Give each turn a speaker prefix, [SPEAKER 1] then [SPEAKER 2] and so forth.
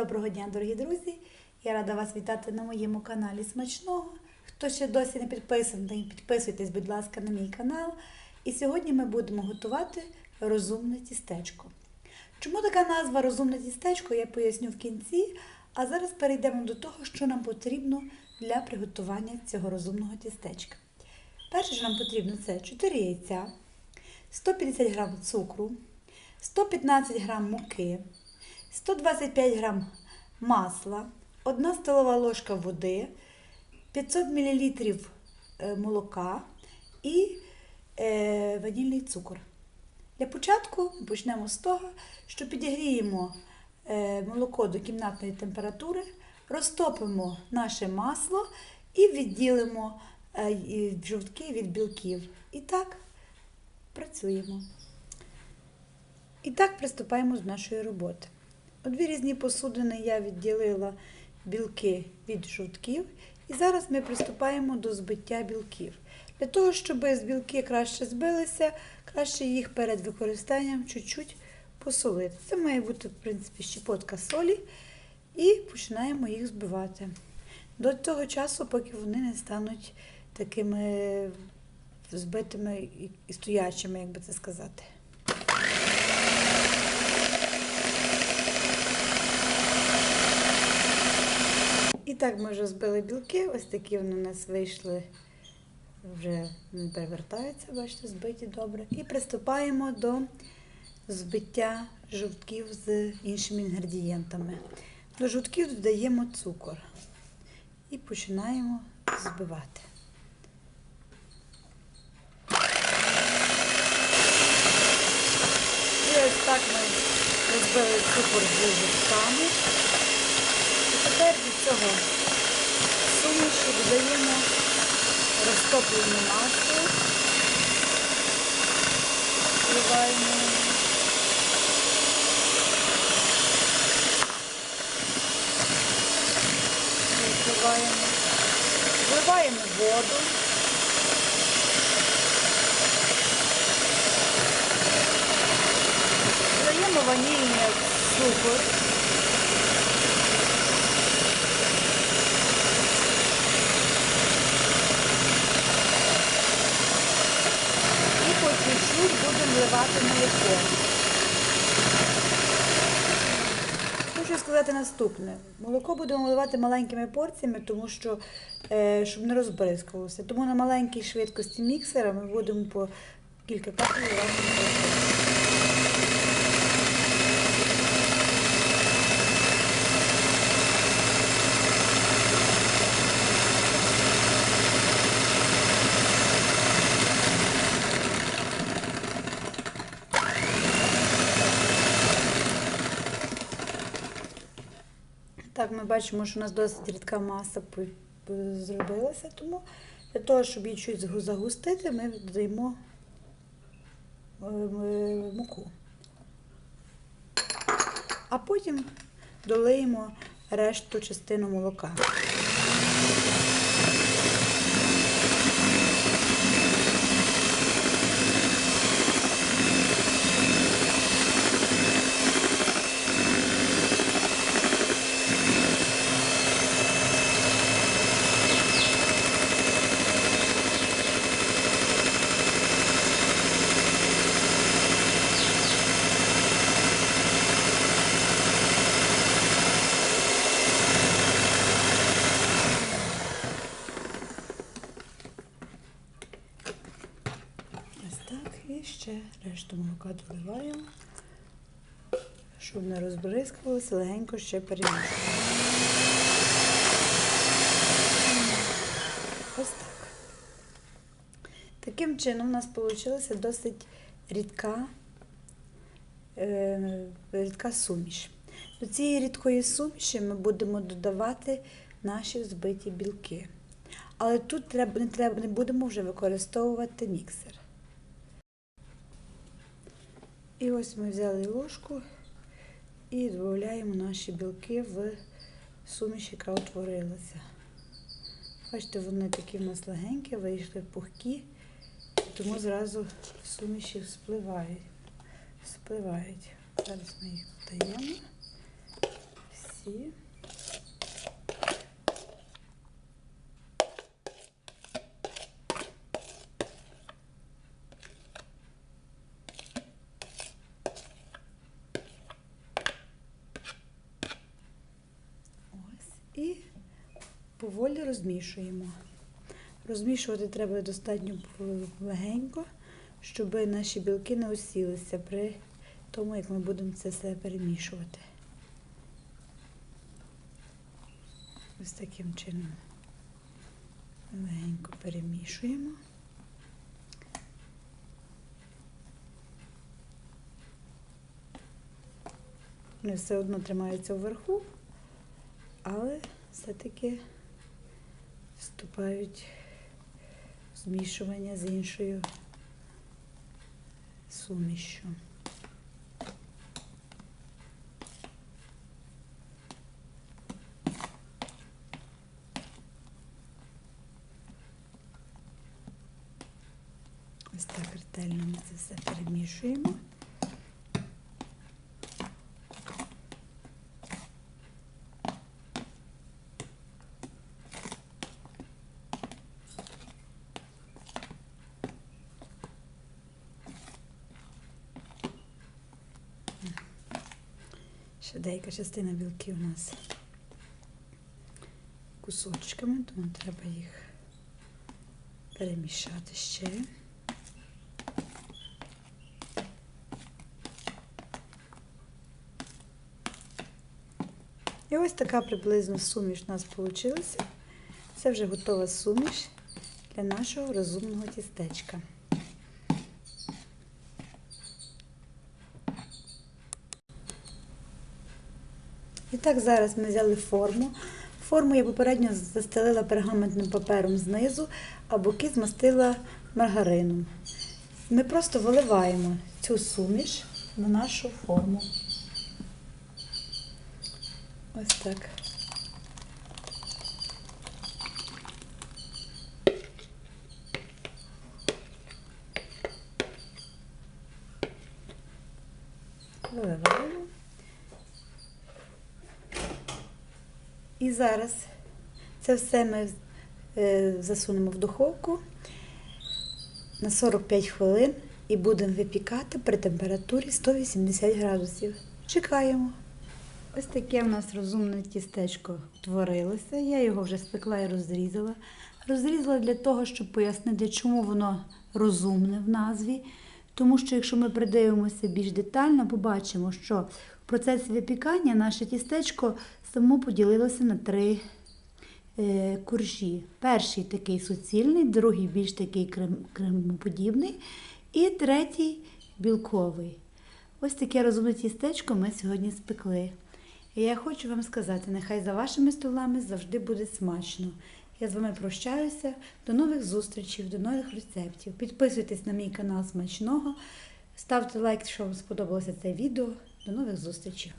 [SPEAKER 1] Доброго дня, дорогі друзі! Я рада вас вітати на моєму каналі Смачного. Хто ще досі не підписаний, підписуйтесь, будь ласка, на мій канал. І сьогодні ми будемо готувати розумне тістечко. Чому така назва розумне тістечко, я поясню в кінці. А зараз перейдемо до того, що нам потрібно для приготування цього розумного тістечка. Перше, що нам потрібно, це 4 яйця, 150 г цукру, 115 г муки, 125 г масла, 1 столова ложка води, 500 мл молока і е, ванільний цукор. Для початку почнемо з того, що підігріємо е, молоко до кімнатної температури, розтопимо наше масло і відділимо е, жовтки від білків. І так працюємо. І так приступаємо до нашої роботи. Дві різні посудини я відділила білки від жовтків, і зараз ми приступаємо до збиття білків. Для того, щоб білки краще збилися, краще їх перед використанням чуть-чуть посолити. Це має бути, в принципі, щепотка солі, і починаємо їх збивати. До того часу, поки вони не стануть такими збитими і стоячими, як би це сказати. Так ми вже збили білки, ось такі вони у нас вийшли, вже не перевертаються, бачите, збиті добре. І приступаємо до збиття жовтків з іншими інгредієнтами. До жовтків додаємо цукор і починаємо збивати. І ось так ми розбили цукор з жовтками. Тепер від цього суміші додаємо розтоплене масло, вливаємо. Вливаємо, вливаємо воду. Додаємо ванільний цукор. І чуть-чуть будемо вливати молоко. Хочу сказати наступне. Молоко будемо вливати маленькими порціями, тому що, е, щоб не розбризкувалося. Тому на маленькій швидкості міксера ми будемо по кілька капель вливати молоко. Так, ми бачимо, що у нас досить рідка маса зробилася, тому для того, щоб її чуть загустити, ми додаємо е, муку. А потім долиємо решту частину молока. Ось так. І ще решту молока доливаємо, щоб не розбризкувалося, легенько ще перемішуємо. Ось так. Таким чином у нас вийшла досить рідка, е, рідка суміш. До цієї рідкої суміші ми будемо додавати наші збиті білки. Але тут не, треба, не будемо вже використовувати міксер. І ось ми взяли ложку і додаємо наші білки в суміш, яка утворилася. Бачите, вони такі в нас легенькі, вийшли пухкі, тому зразу суміші спливають. спливають. Зараз ми їх додаємо. Всі. Молодці. Ось і поволі розмішуємо. Розмішувати треба достатньо легенько, щоб наші білки не осілися при тому, як ми будемо це все перемішувати. Ось таким чином легенько перемішуємо. Вони все одно тримаються вверху, але все-таки вступають в змішування з іншою сумішю. Ось так ретельно ми це все перемішуємо. Ще деяка частина білків у нас кусочками, тому треба їх перемішати ще. І ось така приблизно суміш у нас вийшла. Це вже готова суміш для нашого розумного тістечка. І так, зараз ми взяли форму. Форму я попередньо застелила пергаментним папером знизу, а боки змастила маргарином. Ми просто виливаємо цю суміш на нашу форму. Ось так. Виливаємо. І зараз це все ми е, засунемо в духовку на 45 хвилин і будемо випікати при температурі 180 градусів. Чекаємо. Ось таке в нас розумне тістечко утворилося. Я його вже спекла і розрізала. Розрізала для того, щоб пояснити, чому воно розумне в назві. Тому що, якщо ми придивимося більш детально, побачимо, що в процесі випікання наше тістечко само поділилося на три е, коржі. Перший такий суцільний, другий більш такий крем, кремоподібний, і третій білковий. Ось таке розумне тістечко ми сьогодні спекли. І я хочу вам сказати, нехай за вашими столами завжди буде смачно. Я з вами прощаюся. До нових зустрічей, до нових рецептів. Підписуйтесь на мій канал смачного. Ставте лайк, якщо вам сподобалося це відео. До нових зустрічей!